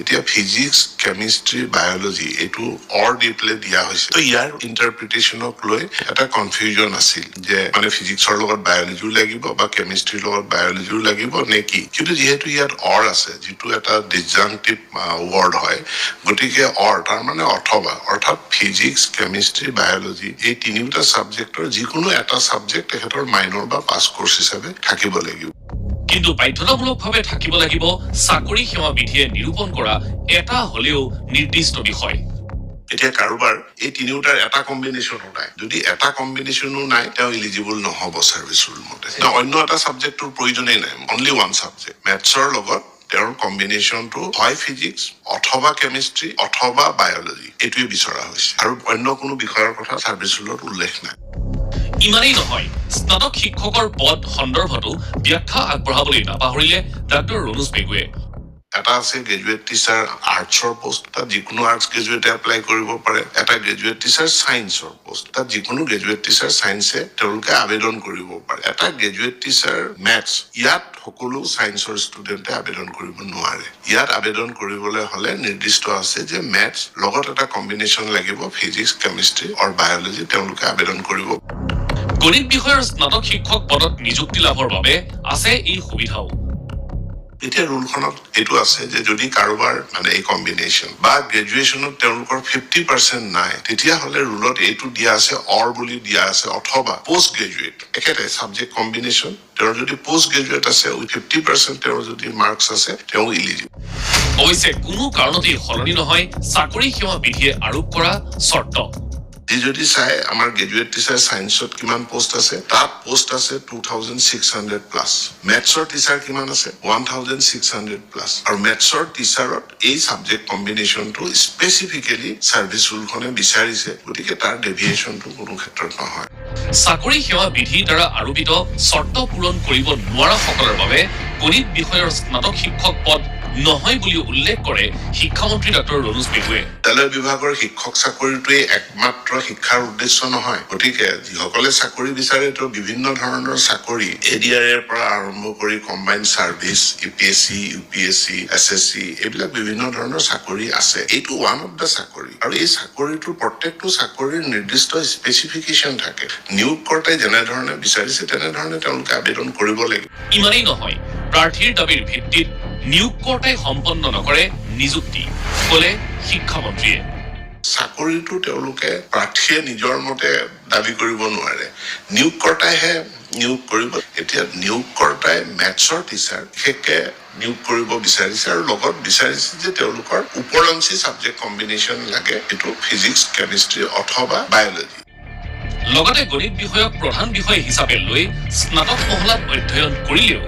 এতিয়া physics chemistry biology এইটো অৰ দি পেলাই দিয়া হৈছে। তো ইয়াৰ ইণ্টাৰপ্ৰিটেশ্যনক লৈ এটা কনফিউজন আছিল যে মানে ফিজিক্সৰ লগত বায়'লজিও লাগিব বা কেমিষ্ট্ৰিৰ লগত বায়'লজিও লাগিব নে কি? কিন্তু যিহেতু ইয়াত অৰ আছে, যিটো এটা ডিজাংটিভ ৱৰ্ড হয়, গতিকে অৰ তাৰ মানে অথবা, অৰ্থাৎ ফিজিক্স কেমিষ্ট্ৰি বায়'লজি এই তিনিওটা ছাবজেক্টৰ যিকোনো এটা ছাবজেক্ট তেখেতৰ মাইনৰ বা পাছ কৰ্চ হিচাপে থাকিব লাগিব। কিন্তু বাধ্যতামূলকভাৱে থাকিব লাগিব। চাকৰি সেৱা বিধিয়ে নিৰূপণ কৰা এটা হলেও নিৰ্দিষ্ট বিষয়। এতিয়া কাৰোবাৰ এই তিনিওটাৰ এটা কম্বিনেশ্যনো নাই। যদি এটা কম্বিনেশ্যনো নাই তেওঁ ইলিজিবল নহ'ব চাৰ্ভিচ ৰুল মতে। অন্য এটা ছাবজেক্টৰ প্ৰয়োজনেই নাই। অনলি ওৱান ছাবজেক্ট মেথছৰ লগত তেওঁৰ কম্বিনেশ্যনটো হয় ফিজিক্স অথবা কেমিষ্ট্ৰি অথবা বায়'লজি এইটোৱে বিচৰা হৈছে। আৰু অন্য কোনো বিষয়ৰ কথা চাৰ্ভিচ ৰুলত উল্লেখ নাই। ইমানেই নহয়। স্নাতক শিক্ষকৰ পদ সন্দৰ্ভতো ব্যাখ্যা আগবঢ়াবলৈ নাপাহৰিলে ডাঃ ৰণোজ পেগুৱে। এটা আছে গ্ৰেজুৱেট টিচাৰ আৰ্টছৰ পোষ্ট তাত যিকোনো আৰ্টছ গ্ৰেজুৱেটে এপ্লাই কৰিব পাৰে। এটা গ্ৰেজুৱেট টিচাৰ ছায়েন্সৰ পোষ্ট তাত যিকোনো গ্ৰেজুৱেট টিচাৰ ছায়েন্সে তেওঁলোকে আবেদন কৰিব পাৰে। এটা গ্ৰেজুৱেট টিচাৰ মেথছ ইয়াত সকলো ছায়েন্সৰ ষ্টুডেণ্টে আবেদন কৰিব নোৱাৰে। ইয়াত আবেদন কৰিবলৈ হ'লে নিৰ্দিষ্ট আছে যে মেথছ লগত এটা কম্বিনেশ্যন লাগিব ফিজিক্স কেমিষ্ট্ৰি আৰু বায়'লজি তেওঁলোকে আবেদন কৰিব গণিত বিষয়ৰ স্নাতক শিক্ষক পদত নিযুক্তি লাভৰ বাবে আছে এই সুবিধাও। এতিয়া ৰুলখনত এইটো আছে যে যদি কাৰোবাৰ মানে এই কম্বিনেশ্যন বা গ্ৰেজুৱেশ্যনত তেওঁলোকৰ ফিফটি পাৰ্চেণ্ট নাই তেতিয়াহ'লে ৰুলত এইটো দিয়া আছে অৰ বুলি দিয়া আছে অথবা পষ্ট গ্ৰেজুৱেট একেটাই ছাবজেক্ট কম্বিনেশ্যন তেওঁৰ যদি পষ্ট গ্ৰেজুৱেট আছে ফিফটি পাৰ্চেণ্ট তেওঁৰ যদি মাৰ্কছ আছে তেওঁ ইলিজিবল অৱশ্যে কোনো কাৰণতেই সলনি নহয় চাকৰি সেৱা বিধিয়ে আৰোপ কৰা চৰ্ত। যি যদি চাই, আমাৰ গ্ৰেজুৱেট টিচাৰ ছায়েন্সত কিমান পোষ্ট আছে? তাত পোষ্ট আছে two thousand six hundred plus মেথছৰ teacher কিমান আছে? One thousand six hundred plus আৰু মেথছৰ টিচাৰত এই ছাবজেক্ট কম্বিনেশ্যনটো স্পেচিফিকেলি ছাৰ্ভিচ ৰুলখনে বিচাৰিছে। গতিকে তাৰ ডেভিয়েশ্যনটো কোনো ক্ষেত্ৰত নহয়। চাকৰি সেৱা বিধিৰ দ্বাৰা আৰোপিত চৰ্ত পূৰণ কৰিব নোৱাৰা সকলৰ বাবে গণিত বিষয়ৰ স্নাতক শিক্ষক পদ নহয় বুলি উল্লেখ কৰে শিক্ষামন্ত্ৰী ডাঃ. ৰণোজ পেগুৱে বিদ্যালয় বিভাগৰ শিক্ষক চাকৰিটোৱেই একমাত্ৰ শিক্ষাৰ উদ্দেশ্য নহয়। গতিকে যিসকলে চাকৰি বিচাৰে তো বিভিন্ন ধৰণৰ চাকৰি এৰ পৰা আৰম্ভ কৰি combine service U P S C U P S C S S C এইবিলাক বিভিন্ন ধৰণৰ চাকৰি আছে। এইটো ওৱান অফ দ্য চাকৰি। আৰু এই চাকৰিটোৰ প্ৰত্যেকটো চাকৰিৰ নিৰ্দিষ্ট স্পেচিফিকেশ্যন থাকে। নিয়োগকৰ্তাই যেনেধৰণে বিচাৰিছে তেনেধৰণে তেওঁলোকে আবেদন কৰিব লাগিব। ইমানেই নহয়। প্ৰাৰ্থীৰ দাবীৰ ভিত্তিত নিয়োগকৰ্তাই সম্পন্ন নকৰে নিযুক্তি কলে শিক্ষামন্ত্ৰীয়ে। চাকৰিটো তেওঁলোকে প্ৰাৰ্থীয়ে নিজৰ মতে দাবি কৰিব নোৱাৰে। নিয়োগকৰ্তাইহে নিয়োগ কৰিব। এতিয়া নিয়োগকৰ্তাই মেথছৰ টিচাৰ বিশেষকে নিয়োগ কৰিব বিচাৰিছে আৰু লগত বিচাৰিছে যে তেওঁলোকৰ ওপৰঞ্চি ছাবজেক্ট কম্বিনেশ্যন লাগে এইটো ফিজিক্স কেমিষ্ট্ৰি অথবা বায়'লজি লগতে গণিত বিষয়ক প্ৰধান বিষয় হিচাপে লৈ স্নাতক মহলাত অধ্যয়ন কৰিলেও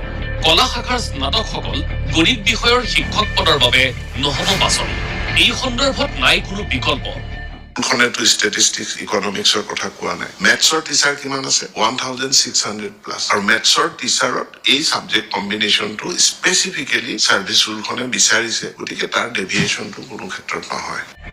কলা শাখাৰ স্নাতকসকল গণিত বিষয়ৰ শিক্ষক পদৰ বাবে নহ'ব বাছনি এই সন্দৰ্ভত নাই কোনো বিকল্প। ষ্টেটিষ্টিক্স ইকনমিক্সৰ কথা কোৱা নাই। মেথছৰ টিচাৰ কিমান আছে? One thousand six hundred plus আৰু মেথছৰ টিচাৰত এই ছাবজেক্ট কম্বিনেশ্যনটো স্পেচিফিকেলি ছাৰ্ভিচ ৰুলখনে বিচাৰিছে। গতিকে তাৰ ডেভিয়েশ্যনটো কোনো ক্ষেত্ৰত নহয়।